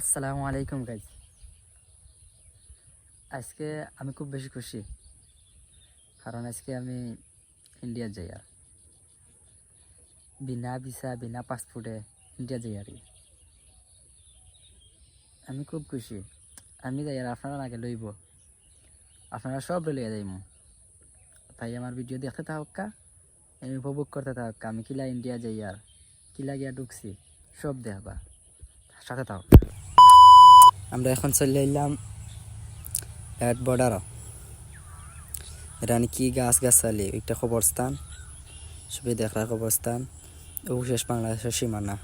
আসসালামু আলাইকুম গাইজ আজকে আমি খুব বেশি খুশি, কারণ আজকে আমি ইন্ডিয়া যাই আর। বিনা ভিসা বিনা পাসপোর্টে ইন্ডিয়া যাই আর। আমি খুব খুশি। আমি যাই আর আপনারা আগে লইব। আপনারা সব লইয়া যাইম তাই আমার ভিডিও দেখতে থাকা আমি উপভোগ করতে থাকা আমি কিলা ইন্ডিয়া যাই আর, কিলা গিয়া ঢুকছি, সব দেখবা। সাথে থাক আমরা এখন চলে এলাম এট বর্ডার এটা কি গাছ গাছালি? একটা কবরস্থান সবই দেখার কবরস্থান। ও শেষ বাংলাদেশের সীমানা।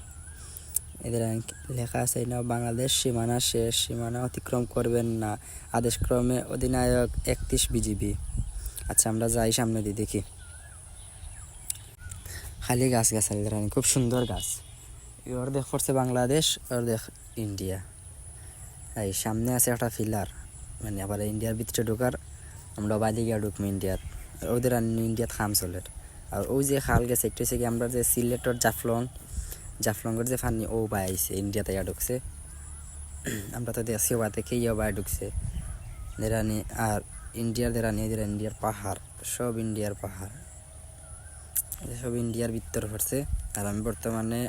এদের লেখা আছে, না, বাংলাদেশ সীমানা শেষ। সীমানা অতিক্রম করবেন না। আদেশক্রমে অধিনায়ক একত্রিশ বিজিবি। আচ্ছা আমরা যাই সামনে দিয়ে দেখি। খালি গাছ গাছালি খুব সুন্দর গাছ। ওর দেখ পড়ছে বাংলাদেশ ওর দেখ ইন্ডিয়া। এই সামনে আছে একটা ফিলার মানে আবার ইন্ডিয়ার ভিতরে ঢোকার, আমরা বাইরে গিয়ে ঢুকবো ইন্ডিয়াত। আর ওদের ইন্ডিয়াত খাম চলে আর ওই যে খাল গেছে, একটু হচ্ছে কি আমরা যে সিলেটর জাফলং, জাফলংয়ের যে ফানি, ও বাই আইছে, ইন্ডিয়াতে ইয়া ঢুকছে। আমরা তো দেখছি বা থেকে ইয়া বাই ঢুকছে। দেরানি আর ইন্ডিয়ার দেরানি এদের ইন্ডিয়ার পাহাড়, সব ইন্ডিয়ার পাহাড়। সব ইন্ডিয়ার ভিতর পড়ছে। আর আমি বর্তমানে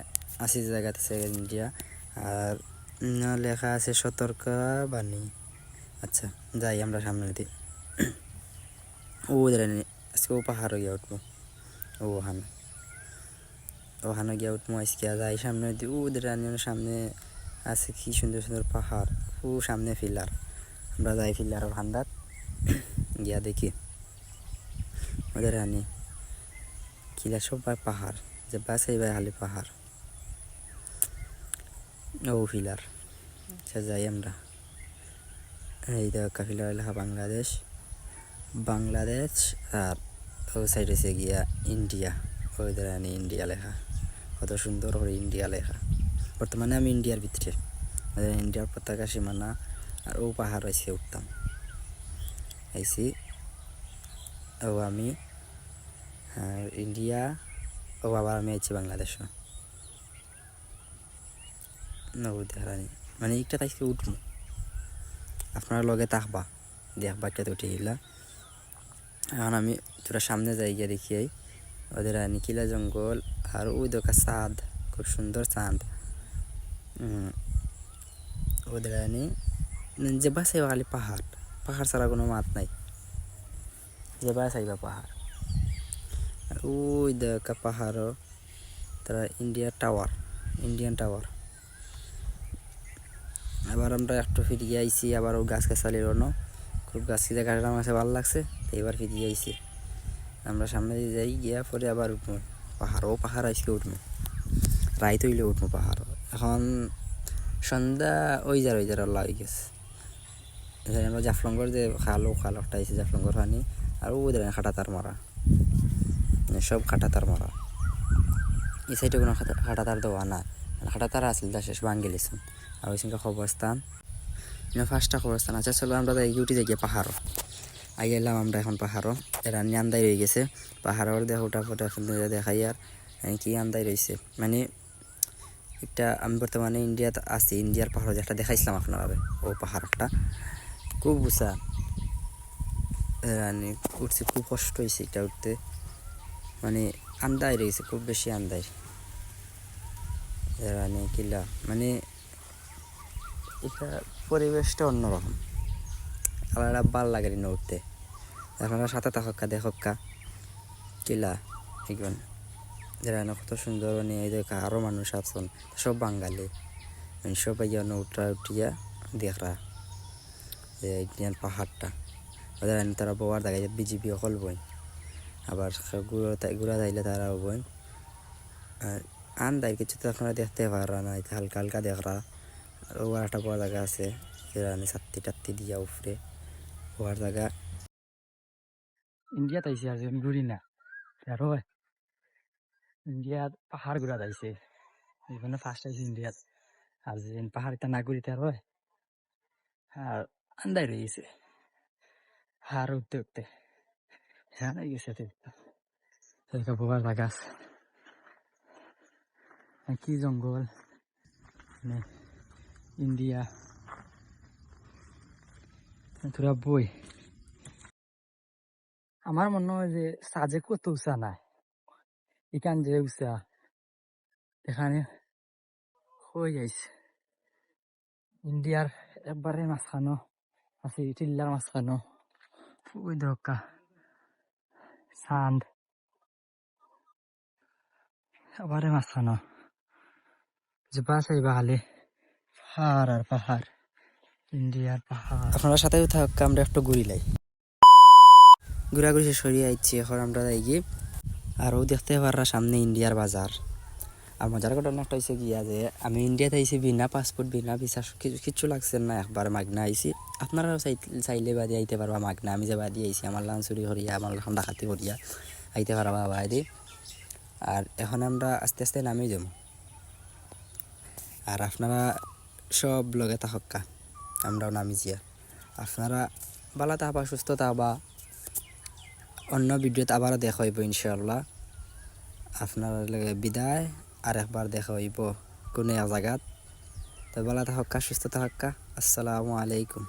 আশি জায়গাতে ইন্ডিয়া। আর লেখা আছে সতর্কা বাণী আচ্ছা যাই, আমরা সামনে দিই। ও দেরানি আজকে ও পাহাড়ও গিয়ে উঠবো। ও, ওখানে। ওখানে গিয়ে উঠবো, আজকে যাই সামনে দিই। ও দেরানি সামনে আছে কি সুন্দর সুন্দর পাহাড়। ও, সামনে ফিলার আমরা যাই ফিলার ভান্ডার। গিয়া দেখি। ওদের রানী কিলা সবাই পাহাড়। যে বাসাই বাই খালি পাহাড়। ও ফিলার আচ্ছা যাই আমরা এই দেখা ফিলার লেখা বাংলাদেশ বাংলাদেশ আর ও সাইডে সে গিয়া ইন্ডিয়া ওদের রানী ইন্ডিয়া লেখা কত সুন্দর করে ইন্ডিয়া লেখা বর্তমানে আমি ইন্ডিয়ার ভিতরে ইন্ডিয়ার পতাকা সীমানা আর ও পাহাড় আইসে উঠতাম আইসি ও আমি ইন্ডিয়া ও আবার আমি আইছি দেখানি মানে একটা তাইকে উঠবো। আপনারা লগে তাকবা দেখবা একটা উঠে গেলা। এখন আমি তোরা সামনে গিয়ে দেখি আই। ওদের নিকিলা জঙ্গল, আর ওই দোকা চাঁদ। খুব সুন্দর চাঁদ। ওদের যে বাসাই খালি পাহাড়। পাহাড় ছাড়া কোনো মাত নাই। যে বাসাইবা পাহাড়। ওই দেখা পাহাড় তারা ইন্ডিয়া টাওয়ার, ইন্ডিয়ান টাওয়ার। আবার আমরা একটু ফিরিয়ে আইছি আবার ও গাছ গাছালির অন্য। খুব গাছ জায়গাটা আমার ভালো লাগছে, তো এবার ফিরিয়ে আইছি। আমরা সামনে দিয়ে যাই, গিয়া পরে আবার উঠবো। পাহাড় ও পাহাড় আজকে উঠবো। রাইত হইলে উঠবো পাহাড়। এখন সন্ধ্যা ওই যার ওই যার আল্লাহ হয়ে গেছে। এখানে আমরা জাফলঙ্গর যে খালো, খাল একটা আইছে জাফলঙ্গর পানি আর ওদের খাটা তার মারা। মানে সব খাটা তার মারা। এই সাইডে কোনো খাটা তার দেওয়া না খাটা তার আসল দা শেষ ভাঙ্গে লিছেন আর ওই সঙ্গে খবরস্থান ফার্স্টটা খবরস্থান আছে। চলো আমরা যাই ইউটি যাই গিয়ে পাহাড় আগে এলাম আমরা এখন পাহাড়ও এরা আন্দাই রয়ে গেছে। পাহাড়ের দেখো ওটা ফোটা দেখাই আর কি আন্দাই রয়েছে মানে একটা আমি বর্তমানে ইন্ডিয়াতে আছি ইন্ডিয়ার পাহাড় যেটা দেখাইছিলাম আপনারা ও পাহাড়টা খুব উঁচা। মানে উঠছে, খুব কষ্ট হয়েছে এটা উঠতে। মানে আন্দাই রয়েছে খুব বেশি আন্দাই। মানে কিলা মানে এটা পরিবেশটা অন্যরকম। এটা ভালো লাগে না উঠতে আপনারা সাথে থাকা দেখকা কিলা এগুলো যারা কত সুন্দর মানে এই দেখা আরও মানুষ আছেন, সব বাঙালি। মানে সবাই যেন উঠা উঠিয়া দেখরা যে ইন্ডিয়ান পাহাড়টা। ওদের তারা বোয়ার দেখা যায় বিজিবি অকল বই আবার গুড়া গুড়া যাইলে তারাও বই আর আন্দার কিছু তো আপনারা দেখতে পারা না এটা হালকা হালকা দেখরা। আর ও একটা বড় জায়গা আছে আমি সাত্তি টাত্তি দিয়া উফরে ওয়ার জায়গা। ইন্ডিয়াত আইসি আর যেন ঘুরি না। আর ইন্ডিয়াত পাহাড় ঘুরা যাইছে। এইখানে ফার্স্ট আইসি ইন্ডিয়াত। আর যে পাহাড় এটা না ঘুরিতে আর আর আন্দাই রয়েছে আর উঠতে উঠতে। হ্যাঁ গেছে বোয়ার জায়গা আছে। কি জঙ্গল? মানে ইন্ডিয়া। তোরা বই। আমার মনে হয় যে সাজে কত উঁচা নাই। এখান যে উঁচা এখানে হয়ে যাইছে ইন্ডিয়ার একবারে মাঝখানো, আছে টিল্লার মাঝখানো। ওই দরকার সান্দ। আবারে মাঝখানো। যে বাসাইবা খালি পাহাড় আর পাহাড় ইন্ডিয়ার পাহাড়। আপনারা সাথেও থাক, আমরা একটু ঘুরিলাই ঘোরাঘুরি সরিয়ে আইছি, এখন আমরা গিয়ে আরও দেখতে পাররা সামনে ইন্ডিয়ার বাজার। আর মজার ঘটনা একটা হয়েছে গিয়া যে, আমি ইন্ডিয়াতে আইছি বিনা পাসপোর্ট বিনা ভিসা কিছু কিচ্ছু লাগছে না, একবার মাগনা আইছি। আপনারাও চাই চাইলে বাদি আইতে পারবা মাগনা। আমি যে বাদি আইছি, আমার লান চুরি করিয়া, আমার লান ডাকাতি করিয়া আইতে পারবা বাইরে আর এখন আমরা আস্তে আস্তে নামে যাব আর আপনারা সব ব্লগে থাকা আমরাও নামি জিয়া। আপনারা ভালো থাকবা, সুস্থ থাকবা। অন্য ভিডিওতে আবারও দেখা হইব ইনশাল্লাহ আপনার লগে বিদায় আর একবার দেখা হইব কোনো জায়গাত। তো ভালো থাকা সুস্থ থাকা আসসালামু আলাইকুম।